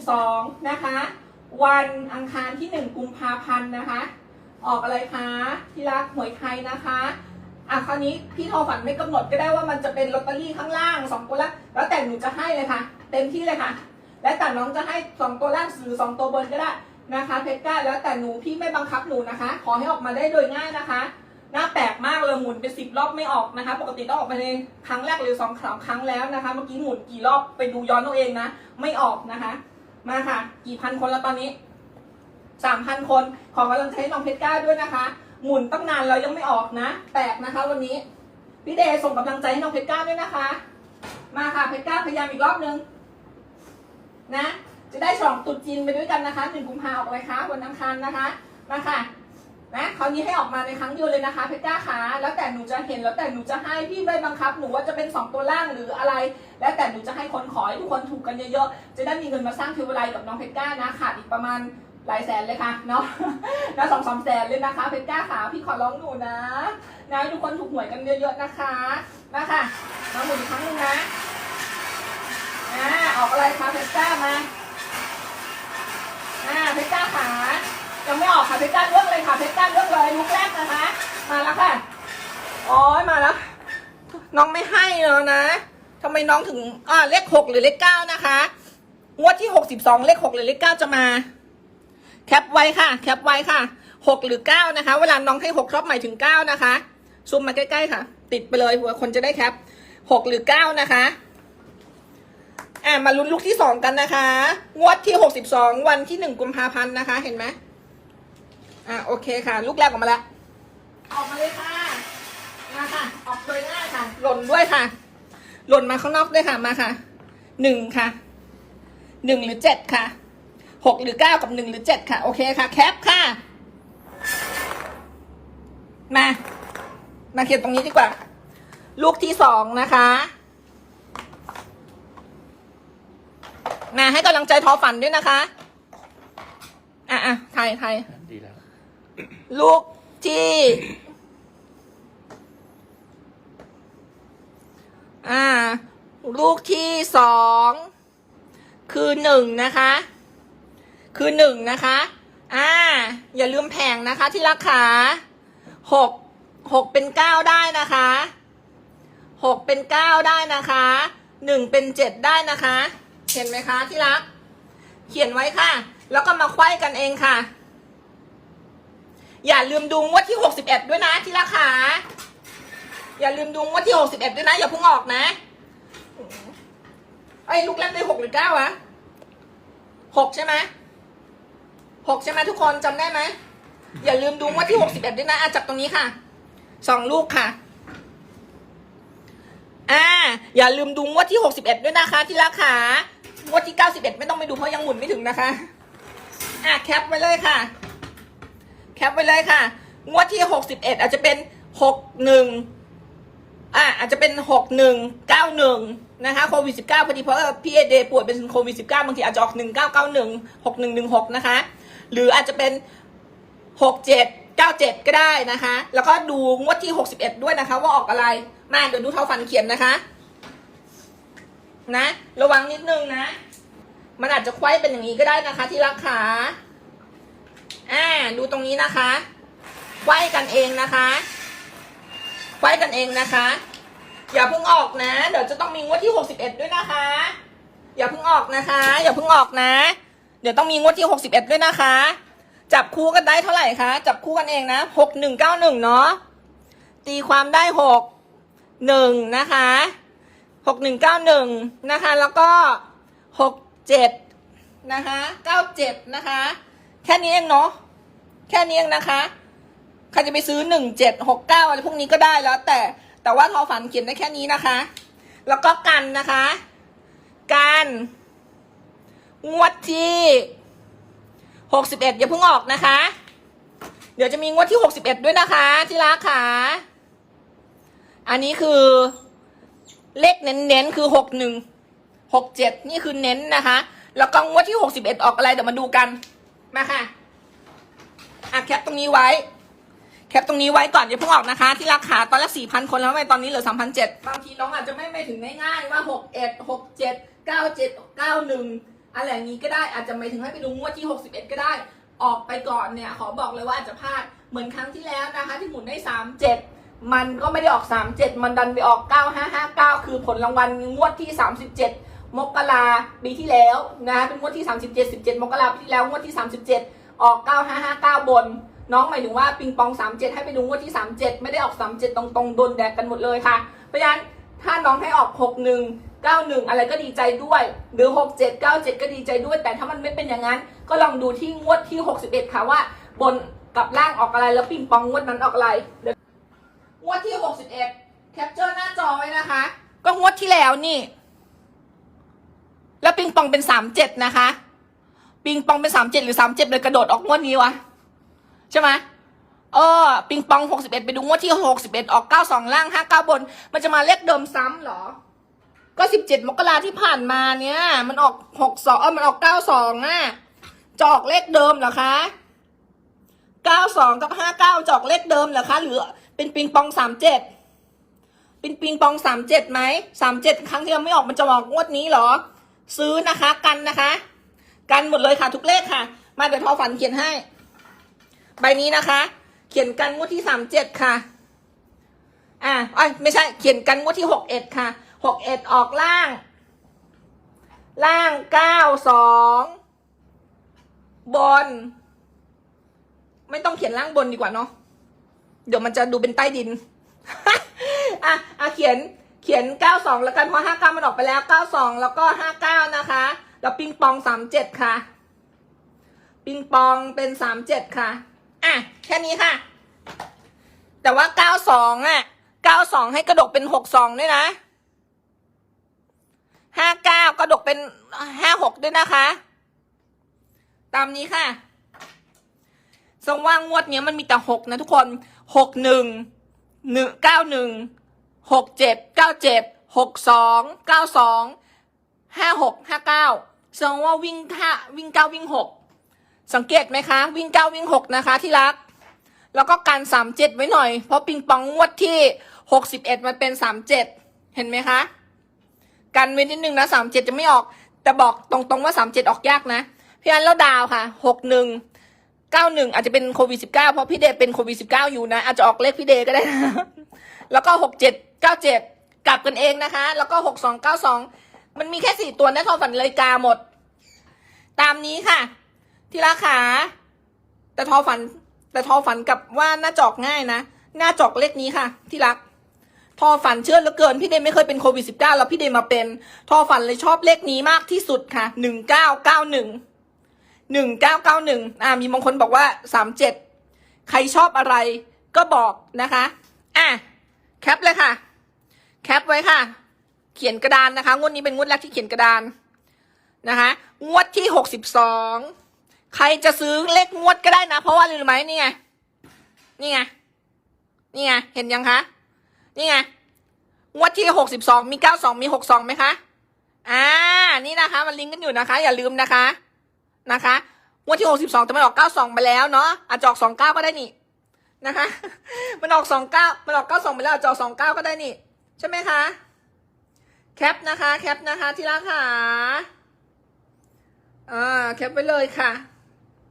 62นะคะ วันอังคารที่ 1 กุมภาพันธ์นะคะ ออกอะไรคะที่รักหวยไทยนะคะอะคราวนี้พี่ทอฝันไม่กำหนดก็ได้ว่ามันจะเป็นลอตเตอรี่ข้างล่างสองตัวล่างแล้วแต่หนูจะให้เลยค่ะ เต็มที่เลยค่ะ แล้วแต่น้องจะให้สองตัวล่างหรือสองตัวบนก็ได้นะคะ เพชรก้าแล้วแต่หนูพี่ไม่บังคับหนูนะคะ ขอให้ออกมาได้โดยง่ายนะคะหน้าแปลกมากเลยหมุนเป็นสิบรอบไม่ออกนะคะ ปกติต้องออกไปในครั้งแรกหรือสองครั้งครั้งแล้วนะคะ เมื่อกี้หมุนกี่รอบไปดูย้อนตัวเองนะ ไม่ออกนะคะ มาค่ะ กี่พันคนแล้วตอนนี้สามพันคน ขอกำลังใจให้น้องเพชรก้าด้วยนะคะ หมุนตั้งนานเรายังไม่ออกนะ แปลกนะคะ วันนี้ พี่เดส่งกำลังใจให้น้องเพชรก้าด้วยนะคะ มาค่ะเพชรก้าพยายามอีกรอบนึงนะ จะได้ฉลองตุดจีนไปด้วยกันนะคะหนึ่งกุมภาออกเลยคะวันอังคารนะคะ มาค่ะ นะคราวนี้ให้ออกมาในครั้งเดียวเลยนะคะเพชรก้าขาแล้วแต่หนูจะเห็นแล้วแต่หนูจะให้พี่ไม่บังคับหนูว่าจะเป็นสองตัวล่างหรืออะไร แล้วแต่หนูจะให้คนขอให้ทุกคนถูกกันเยอะๆจะได้มีเงินมาสร้างเทวไลกับน้องเพชรก้านะขาดอีกประมาณหลายแสนเลยค่ะเนาะนะสองสามแสนเลยนะคะเพชรก้าขาพี่ขอร้องหนูนะนะให้ทุกคนถูกหวยกันเยอะๆนะคะมาค่ะมาหมุนอีกครั้งนึงนะอ่าออกอะไรคะเพชรก้ามาอ่าเพชรก้าขา ยังไม่ออกค่ะเพชรก้าเลือกเลยค่ะเพชรก้าเลือกเลยลุกแรกนะคะ มาแล้วค่ะอ๋อมาแล้ว น้องไม่ให้แล้วนะทำไมน้องถึงอ่าเลขหกหรือเลขเก้านะคะงวดที่หกสิบสองเลขหกหรือเลขเก้าจะมา แคปไว้ค่ะ แคปไว้ค่ะหกหรือเก้านะคะ เวลาน้องให้หกชอบหมายถึงเก้านะคะซูมมาใกล้ๆค่ะ ติดไปเลยเผื่อคนจะได้แคปหกหรือเก้านะคะอ่ามาลุ้นลูกที่สองกันนะคะ งวดที่หกสิบสองวันที่หนึ่งกุมภาพันธ์นะคะ เห็นไหม อ่าโอเคค่ะ ลูกแรกออกมาแล้วออกมาเลยค่ะมาค่ะ ออกโดยง่ายค่ะ หล่นด้วยค่ะ หล่นมาข้างนอกด้วยค่ะมาค่ะหนึ่งค่ะหนึ่งหรือเจ็ดค่ะหกหรือเก้ากับหนึ่งหรือเจ็ดค่ะ โอเคค่ะ แคปค่ะ มา มาเขียนตรงนี้ดีกว่า ลูกที่สองนะคะมาให้กำลังใจทอฝันด้วยนะคะ อะอะไทยไทยดีแลูกที่ อ่า ลูกที่สอง คือหนึ่งนะคะ คือหนึ่งนะคะ อ่า อย่าลืมแผงนะคะ ที่รักขาหกหกเป็นเก้าได้นะคะหกเป็นเก้าได้นะคะหนึ่งเป็นเจ็ดได้นะคะ เห็นไหมคะที่รัก เขียนไว้ค่ะ แล้วก็มาไขว้กันเองค่ะ อย่าลืมดูงวดที่หกสิบเอ็ดด้วยนะที่ราคา อย่าลืมดูงวดที่หกสิบเอ็ดด้วยนะ อย่าพิ่งออกนะไอ้ลูกแรกได้หกหรือเก้าวะหกใช่ไหมหกใช่ไหมทุกคนจำได้ไหมอย่าลืมดูงวดที่หกสิบเอ็ดด้วยนะอจับตรงนี้ค่ะสองลูกค่ะอ่าอย่าลืมดูงวดที่หกสิบเอ็ดด้วยนะคะ ที่ราคางวดที่เก้าสิบเอ็ดไม่ต้องไปดูเพราะยังหมุนไม่ถึงนะคะอะแคปไว้เลยค่ะ แคปไว้เลยค่ะ งวดที่หกสิบเอ็ดอาจจะเป็นหกหนึ่งอะอาจจะเป็นหกหนึ่งเก้าหนึ่งนะคะโควิดสิบเก้าพอดีเพราะพี่เอเดป่วยเป็นโควิดสิบเก้าบางทีอาจจะออกหนึ่งเก้าเก้าหนึ่งหกหนึ่งหนึ่งหกนะคะ หรืออาจจะเป็นหกเจ็ดเก้าเจ็ดก็ได้นะคะ แล้วก็ดูงวดที่หกสิบเอ็ดด้วยนะคะ ว่าออกอะไรมาเดี๋ยวดูเท่าฟันเขียนนะคะ นะ ระวังนิดนึงนะ มันอาจจะควยเป็นอย่างนี้ก็ได้นะคะ ที่รักขา อ่าดูตรงนี้นะคะไขว้กันเองนะคะไขว้กันเองนะคะ อย่าเพิ่งออกนะ เดี๋ยวจะต้องมีงวดที่หกสิบเอ็ดด้วยนะคะ อย่าเพิ่งออกนะคะ อย่าเพิ่งออกนะ เดี๋ยวต้องมีงวดที่หกสิบเอ็ดด้วยนะคะ จับคู่กันได้เท่าไหร่คะจับคู่กันเองนะหกหนึ่งเก้าหนึ่งเนาะตีความได้หกหนึ่งนะคะหกหนึ่งเก้าหนึ่งนะคะ แล้วก็หกเจ็ดนะคะเก้าเจ็ดนะคะ แค่นี้เองเนาะแค่นี้เองนะคะใครจะไปซื้อหนึ่งเจ็ดหกเก้าอะไรพวกนี้ก็ได้แล้ว แต่แต่ว่าทอฝันเขียนได้แค่นี้นะคะ แล้วก็กันนะคะ การงวดที่หกสิบเอ็ดอย่าเพิ่งออกนะคะ เดี๋ยวจะมีงวดที่หกสิบเอ็ดด้วยนะคะที่รักค่ะอันนี้คือเลขเน้นๆคือหกหนึ่งหกเจ็ดนี่คือเน้นนะคะ แล้วก็งวดที่หกสิบเอ็ดออกอะไรเดี๋ยวมาดูกัน มาค่ะอะแคปตรงนี้ไว้ แคปตรงนี้ไว้ก่อนอย่าเพิ่งออกนะคะ ที่ราคาตอนแรกสี่พันคนแล้วทำไมตอนนี้เหลือสามพันเจ็ดบางทีน้องอาจจะไม่ไม่ถึงง่ายๆว่าหกเอ็ดหกเจ็ดเก้าเจ็ดเก้าหนึ่งอะไรอย่างนี้ก็ได้อาจจะไม่ถึงให้ไปดูงวดที่61ก็ได้ ออกไปก่อนเนี่ยขอบอกเลยว่าอาจจะพลาดเหมือนครั้งที่แล้วนะคะ ที่หมุนได้37มันก็ไม่ได้ออก 37 มันดันไปออก 9559 คือผลรางวัลงวดที่ 37 มกราปีที่แล้วนะเป็นงวดที่ 37 17 มกราปีที่แล้วงวดที่ 37 ออก 9559 บน น้องหมายถึงว่าปิงปอง 37 ให้ไปดูงวดที่ 37 ไม่ได้ออก 37 ตรงๆโดนแดกกันหมดเลยค่ะ เพราะฉะนั้นถ้าน้องให้ออก 61 91 อะไรก็ดีใจด้วย หรือ 67 97 ก็ดีใจด้วย แต่ถ้ามันไม่เป็นอย่างนั้น ก็ลองดูที่งวดที่ 61 ค่ะว่า บนกับล่างออกอะไรแล้วปิงปองงวดนั้นออกอะไรเดี๋ยวงวดที่ 61 แคปเจอร์หน้าจอไว้นะคะ ก็งวดที่แล้วนี่ แล้วปิงปองเป็น37นะคะ ปิงปองเป็น37หรือ37เจ็ดเลยกระโดดออกงวดนี้วะใช่ไหมเออปิงปอง61ไปดูงวดที่61ออก92ล่าง59บน มันจะมาเลขเดิมซ้ำเหรอ ก็17มกราที่ผ่านมาเนี่ย มันออก62เออมันออก92อะจอกเลขเดิมเหรอคะ92กับ59จะออกเลขเดิมเหรอคะ หรือเป็นปิงปอง37เจ็ดเป็นปิงปอง37ไหม37ครั้งที่เราไม่ออกมันจะออกงวดนี้เหรอ ซื้อนะคะ กันนะคะ กันหมดเลยค่ะ ทุกเลขค่ะ มาเดี๋ยวทอฝันเขียนให้ ใบนี้นะคะ เขียนกันงวดที่สามเจ็ดค่ะ อ่าอ้ยไม่ใช่ เขียนกันงวดที่หกเอ็ดค่ะหกเอ็ดออกล่าง ล่างเก้าสองบน ไม่ต้องเขียนล่างบนดีกว่าเนาะเดี๋ยวมันจะดูเป็นใต้ดิน อะอะเขียน เขียนเก้าสองแล้วกันเพราะห้าเก้ามันออกไปแล้วเก้าสองแล้วก็ห้าเก้านะคะ แล้วปิงปองสามเจ็ดค่ะ ปิงปองเป็นสามเจ็ดค่ะ อะ แค่นี้ค่ะ แต่ว่าเก้าสองอะเก้าสองให้กระดกเป็นหกสองด้วยนะห้าเก้ากระดกเป็นห้าหกด้วยนะคะ ตามนี้ค่ะทรงว่างงวดนี้มันมีแต่หกนะทุกคนหก หกเจ็ดเก้าเจ็ดหกสองเก้าสองห้าหกห้าเก้าทรงว่าวิ่งห้าวิ่งเก้าวิ่งหกสังเกตไหมคะ วิ่งเก้าวิ่งหกนะคะที่รัก แล้วก็การสามเจ็ดไว้หน่อย เพราะปิงปองงวดที่หกสิบเอ็ดมันเป็นสามเจ็ดเห็นไหมคะกันไว้นิดนึงนะสามเจ็ดจะไม่ออก แต่บอกตรงๆว่าสามเจ็ดออกยากนะพี่อันแล้วดาวค่ะหกหนึ่งเก้าหนึ่งอาจจะเป็นโควิดสิบเก้าเพราะพี่เดย์เป็นโควิดสิบเก้าอยู่นะ อาจจะออกเลขพี่เดย์ก็ได้นะ แล้วก็หกเจ็ดเก้าเจ็ดกลับกันเองนะคะ แล้วก็หกสองเก้าสองมันมีแค่สี่ตัวนะทอฝันเลยกาหมด ตามนี้ค่ะ ที่ราคาแต่ทอฝัน แต่ทอฝันกับว่าหน้าจอกง่ายนะ หน้าจอกเลขนี้ค่ะ ที่รัก ทอฝันเชื่อเหลือเกิน พี่เดย์ไม่เคยเป็นโควิดสิบเก้าแล้วพี่เดย์มาเป็น ทอฝันเลยชอบเลขนี้มากที่สุดค่ะหนึ่งเก้าเก้าหนึ่งหนึ่งเก้าเก้าหนึ่งอ่ามีบางคนบอกว่าสามเจ็ดใครชอบอะไรก็บอกนะคะ อะ แคปเลยค่ะ แคปไว้ค่ะ เขียนกระดานนะคะ งวดนี้เป็นงวดแรกที่เขียนกระดานนะคะ งวดที่หกสิบสองใครจะซื้อเลขงวดก็ได้นะ เพราะว่าอะไรรู้ไหมนี่ไง นี่ไง นี่ไง เห็นยังคะ นี่ไง งวดที่หกสิบสองมีเก้าสองมีหกสองไหมคะ อ่า นี่นะคะ มันลิงก์กันอยู่นะคะ อย่าลืมนะคะ นะคะ งวดที่หกสิบสองจะไม่ออกเก้าสองไปแล้วเนาะอาจจะออกสองเก้าก็ได้นี่ นะคะ มันออกสองเก้ามันออกเก้าสองไปแล้วจจะอสองเก้าก็ได้นี่ ใช่ไหมคะ แคปนะคะ แคปนะคะที่รักค่ะอ่าแคปไปเลยค่ะ